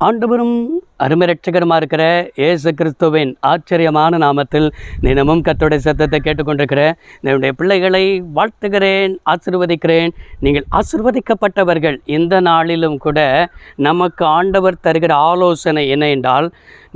ஆண்டவரும் அருமரட்சகரமாக இருக்கிற ஏசு கிறிஸ்துவின் ஆச்சரியமான நாமத்தில் தினமும் கத்தோடைய சத்தத்தை கேட்டுக்கொண்டிருக்கிற என்னுடைய பிள்ளைகளை வாழ்த்துகிறேன் ஆசிர்வதிக்கிறேன். நீங்கள் ஆசிர்வதிக்கப்பட்டவர்கள். இந்த நாளிலும் கூட நமக்கு ஆண்டவர் தருகிற ஆலோசனை என்ன என்றால்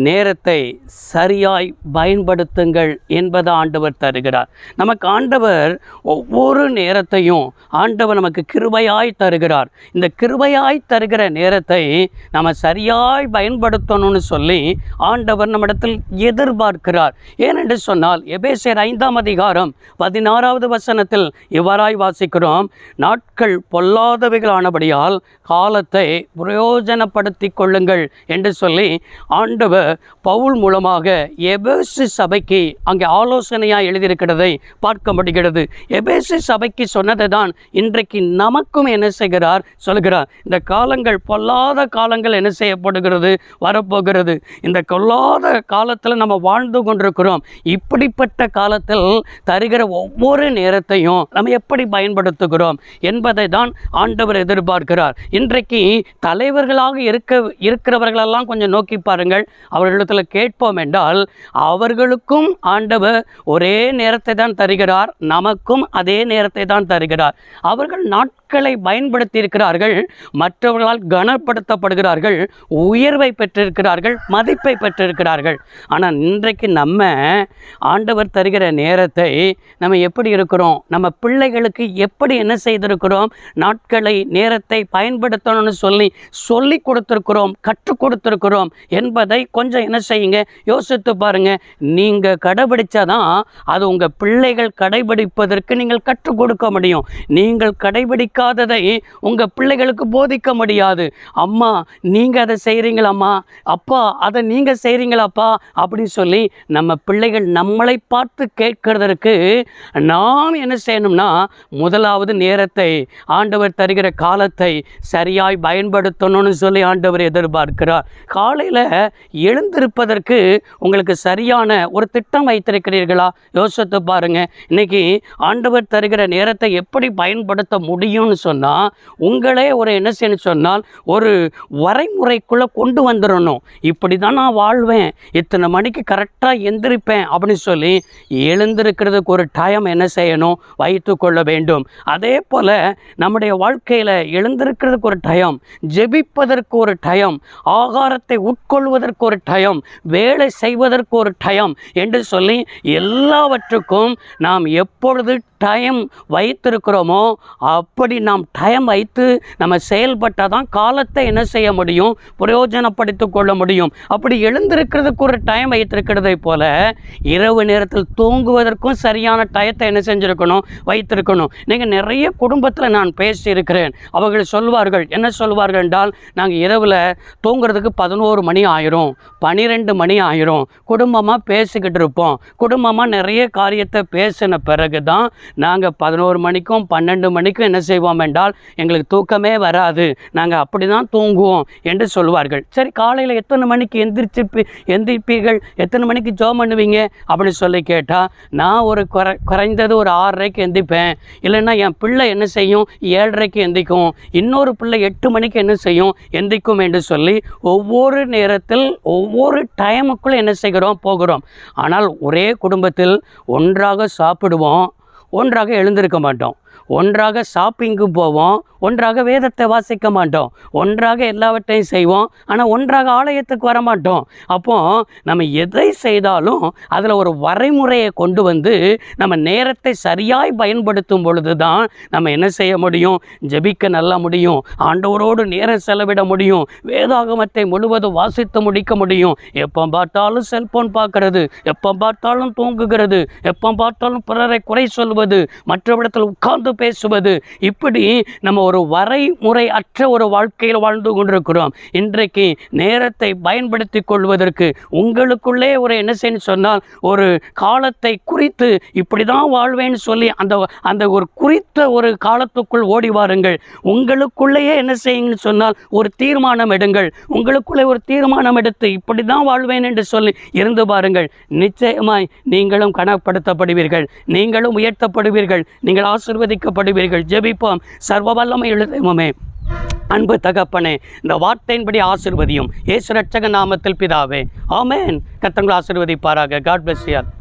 நேரத்தை சரியாய் பயன்படுத்துங்கள் என்பதை ஆண்டவர் தருகிறார். நமக்கு ஆண்டவர் ஒவ்வொரு நேரத்தையும் ஆண்டவர் நமக்கு கிருபையாய் தருகிறார். இந்த கிருபையாய் தருகிற நேரத்தை நம்ம சரியாய் பயன்படுத்த பயன்படுத்தணும்னு சொல்லி ஆண்டவர் நம்மிடத்தில் எதிர்பார்க்கிறார். ஏனென்று சொன்னால் எபேசியர் ஐந்தாம் அதிகாரம் பதினாறாவது வசனத்தில் இவ்வாறாய் வாசிக்கிறோம் நாட்கள் பொல்லாதவைகளானபடியால் காலத்தை பிரயோஜனப்படுத்தி கொள்ளுங்கள் என்று சொல்லி ஆண்டவர் பவுல் மூலமாக எபேசு சபைக்கு அங்கே ஆலோசனையாக எழுதியிருக்கிறதை பார்க்க முடிகிறது. எபேசு சபைக்கு சொன்னதை தான் இன்றைக்கு நமக்கும் என்ன செய்கிறார்? சொல்கிறார் இந்த காலங்கள் பொல்லாத காலங்கள் என்ன செய்யப்படுகிறது? வர வரப்போகிறது. இந்த கொல்லாத காலத்தில் நம்ம வாழ்ந்து கொண்டிருக்கிறோம். இப்படிப்பட்ட காலத்தில் தருகிற ஒவ்வொரு நேரத்தையும் நம்ம எப்படி பயன்படுத்துகிறோம் என்பதை தான் ஆண்டவர் எதிர்பார்க்கிறார். இன்றைக்கு தலைவர்களாக இருக்க இருக்கிறவர்களெல்லாம் கொஞ்சம் நோக்கி பாருங்கள். அவர்களிடத்தில் கேட்போம் என்றால் அவர்களுக்கும் ஆண்டவர் ஒரே நேரத்தை தான் தருகிறார். நமக்கும் அதே நேரத்தை தான் தருகிறார். அவர்கள் நாட்கள் பயன்படுத்தி இருக்கிறார்கள் மற்றவர்களால் கனப்படுத்தப்படுகிறார்கள் உயர்வை பெற்றிருக்கிறார்கள் மதிப்பை பெற்றிருக்கிறார்கள். ஆனால் இன்றைக்கு நம்ம ஆண்டவர் தருகிற நேரத்தை நம்ம எப்படி இருக்கிறோம்? நம்ம பிள்ளைகளுக்கு எப்படி என்ன செய்திருக்கிறோம்? நாட்களை நேரத்தை பயன்படுத்தணும்னு சொல்லி சொல்லி கொடுத்துருக்கிறோம் கற்றுக் கொடுத்துருக்கிறோம் என்பதை கொஞ்சம் என்ன செய்யுங்க? யோசித்து பாருங்க. நீங்கள் கடைபிடிச்சாதான் அது உங்கள் பிள்ளைகள் கடைபிடிப்பதற்கு நீங்கள் கற்றுக் கொடுக்க முடியும். நீங்கள் போதிக்காததை உங்கள் பிள்ளைகளுக்கு போதிக்க முடியாது. அம்மா நீங்கள் அதை செய்கிறீங்களாம்மா அப்பா அதை நீங்கள் செய்கிறீங்களாப்பா அப்படின்னு சொல்லி நம்ம பிள்ளைகள் நம்மளை பார்த்து கேட்கறதற்கு நாம் என்ன செய்யணும்னா முதலாவது நேரத்தை ஆண்டவர் தருகிற காலத்தை சரியாய் பயன்படுத்தணும்னு சொல்லி ஆண்டவர் எதிர்பார்க்கிறார். காலையில் எழுந்திருப்பதற்கு உங்களுக்கு சரியான ஒரு திட்டம் வைத்திருக்கிறீர்களா? யோசித்து பாருங்க. இன்னைக்கு ஆண்டவர் தருகிற நேரத்தை எப்படி பயன்படுத்த முடியும்? செய்யணும்னு சொன்னால் உங்களே ஒரு என்ன செய்யணும் சொன்னால் ஒரு வரைமுறைக்குள்ளே கொண்டு வந்துடணும். இப்படி தான் நான் வாழ்வேன். இத்தனை மணிக்கு கரெக்டாக எந்திரிப்பேன் அப்படின்னு சொல்லி எழுந்திருக்கிறதுக்கு ஒரு டைம் என்ன செய்யணும்? வைத்து கொள்ள வேண்டும். அதே போல் நம்முடைய வாழ்க்கையில் எழுந்திருக்கிறதுக்கு ஒரு டைம் ஜெபிப்பதற்கு ஒரு டைம் ஆகாரத்தை உட்கொள்வதற்கு ஒரு டைம் வேலை செய்வதற்கு ஒரு டைம் என்று சொல்லி எல்லாவற்றுக்கும் நாம் எப்பொழுது டைம் வைத்திருக்கிறோமோ அப்படி நாம் டைம் வைத்து நம்ம செயல்பட்டால் தான் காலத்தை என்ன செய்ய முடியும்? பிரயோஜனப்படுத்தி கொள்ள முடியும். அப்படி எழுந்திருக்கிறதுக்கு ஒரு டைம் வைத்திருக்கிறதை போல இரவு நேரத்தில் தூங்குவதற்கும் சரியான டயத்தை என்ன செஞ்சுருக்கணும்? வைத்திருக்கணும். நீங்கள் நிறைய குடும்பத்தில் நான் பேசியிருக்கிறேன். அவர்கள் சொல்வார்கள் என்ன சொல்வார்கள் என்றால் நாங்கள் இரவில் தூங்குறதுக்கு பதினோரு மணி ஆயிரும் பனிரெண்டு மணி ஆயிரும். குடும்பமாக பேசிக்கிட்டு இருப்போம். குடும்பமாக நிறைய காரியத்தை பேசின பிறகு தான் நாங்கள் பதினோரு மணிக்கும் பன்னெண்டு மணிக்கும் என்ன செய்வோம் என்றால் எங்களுக்கு தூக்கமே வராது. நாங்கள் அப்படி தான் தூங்குவோம் என்று சொல்வார்கள். சரி காலையில் எத்தனை மணிக்கு எந்திரிச்சு எந்திரிப்பீர்கள்? எத்தனை மணிக்கு ஜோம் பண்ணுவீங்க? அப்படின்னு சொல்லி கேட்டால் நான் ஒரு குறை குறைந்தது ஒரு ஆறரைக்கு எந்திப்பேன். இல்லைன்னா என் பிள்ளை என்ன செய்யும்? ஏழரைக்கு எந்திக்கும். இன்னொரு பிள்ளை எட்டு மணிக்கு என்ன செய்யும்? எந்திக்கும் என்று சொல்லி ஒவ்வொரு நேரத்தில் ஒவ்வொரு டைமுக்குள்ளே என்ன செய்கிறோம்? போகிறோம். ஆனால் ஒரே குடும்பத்தில் ஒன்றாக சாப்பிடுவோம். ஒன்றாக எழுந்திருக்க மாட்டோம். ஒன்றாக ஷாப்பிங்கு போவோம் ஒன்றாக வேதத்தை வாசிக்க மாட்டோம் ஒன்றாக எல்லாவற்றையும் செய்வோம் ஆனால் ஒன்றாக ஆலயத்துக்கு வர மாட்டோம். அப்போ நம்ம எதை செய்தாலும் அதில் ஒரு வரைமுறையை கொண்டு வந்து நம்ம நேரத்தை சரியாய் பயன்படுத்தும் பொழுது தான் நம்ம என்ன செய்ய முடியும்? ஜெபிக்க நல்லா முடியும் ஆண்டவரோடு நேரம் செலவிட முடியும் வேதாகமத்தை முழுவதும் வாசித்து முடிக்க முடியும். எப்போ பார்த்தாலும் செல்போன் பார்க்கறது எப்போ பார்த்தாலும் தூங்குகிறது எப்போ பார்த்தாலும் பிறரை குறை சொல்வது மற்றவிடத்தில் உட்கார்ந்து பேசுவது. இப்படி நம்ம ஒரு வரைமுறை அற்ற ஒரு வாழ்க்கையில் வாழ்ந்து கொண்டிருக்கிறோம். இன்றைக்கு நேரத்தை பயன்படுத்தி கொள்வதற்கு உங்களுக்குள்ளே ஒரு என்ன செய்யணும் சொன்னால் ஒரு காலத்தை குறித்து இப்படி தான் வாழ்வேன்னு சொல்லி அந்த அந்த ஒரு குறித்த ஒரு காலத்துக்குள் ஓடி வாருங்கள். உங்களுக்குள்ளேயே என்ன செய்யுங்கன்னு சொன்னால் ஒரு தீர்மானம் எடுங்கள். உங்களுக்குள்ளே ஒரு தீர்மானம் எடுத்து இப்படி தான் வாழ்வேன் என்று சொல்லி இருந்து பாருங்கள். நிச்சயமாய் நீங்களும் கனப்படுத்தப்படுவீர்கள். நீங்களும் உயர்த்தப்படுவீர்கள். நீங்கள் ஆசிர்வதிக்கப்படுவீர்கள் ஜெபிப்போம். சர்வ வல்லமை எழுதுமே அன்பு தகப்பனே இந்த வார்த்தையின்படி ஆசிர்வதியும். ஏசு ரட்சக நாமத்தில் பிதாவே. ஆமென். கத்தங்களை ஆசிர்வதிப்பாராக. காட் பிளஸ் யார்